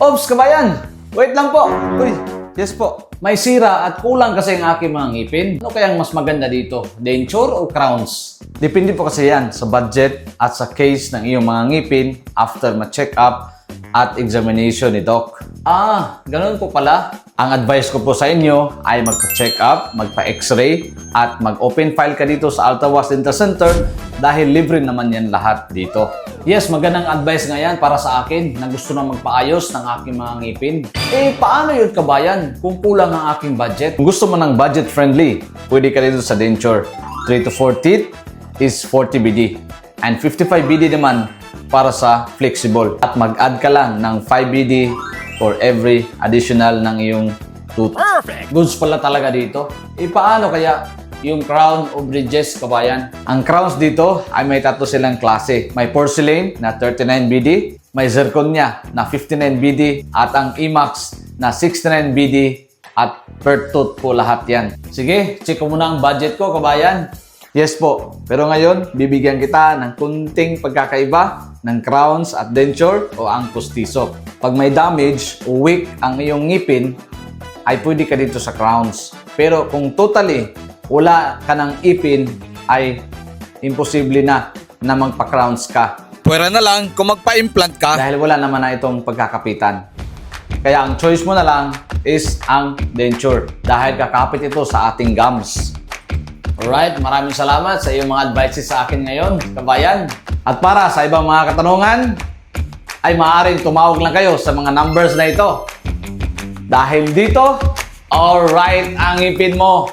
Ops, kabayan! Wait lang po! Uy, yes po. May sira at kulang kasi ang aking mga ngipin. Ano kayang mas maganda dito? Denture o crowns? Depende po kasi yan sa budget at sa case ng iyong mga ngipin after ma-check up at examination ni Doc. Ah, ganun po pala. Ang advice ko po sa inyo ay magpa-check up, magpa-x-ray, at mag-open file ka dito sa Altawas Dental Center dahil libre naman yan lahat dito. Yes, magandang advice nga yan para sa akin na gusto na magpaayos ng aking mga ngipin. Eh, paano yun kabayan kung kulang ang aking budget? Kung gusto mo ng budget friendly, pwede ka dito sa denture. 3 to 4 teeth is 40 BD. And 55 BD naman para sa flexible. At mag-add ka lang ng 5 BD for every additional ng iyong tooth. Perfect! Goods pala talaga dito. E paano kaya yung crown o bridges, kabayan? Ang crowns dito ay may tatlo silang klase. May porcelain na 39 BD, may zirconia na 59 BD, at ang IMAX na 69 BD at per tooth po lahat yan. Sige, check ko muna ang budget ko, kabayan. Yes po. Pero ngayon, bibigyan kita ng kunting pagkakaiba ng crowns at denture o ang pustiso. Pag may damage o weak ang iyong ngipin, ay pwede ka dito sa crowns. Pero kung totally wala ka ng ipin, ay imposible na na magpa-crowns ka. Pwera na lang kung magpa-implant ka. Dahil wala naman na itong pagkakapitan. Kaya ang choice mo na lang is ang denture dahil kakapit ito sa ating gums. Alright, maraming salamat sa iyong mga advices sa akin ngayon, kabayan. At para sa ibang mga katanungan, ay maaaring tumawag lang kayo sa mga numbers na ito. Dahil dito, alright ang ipin mo.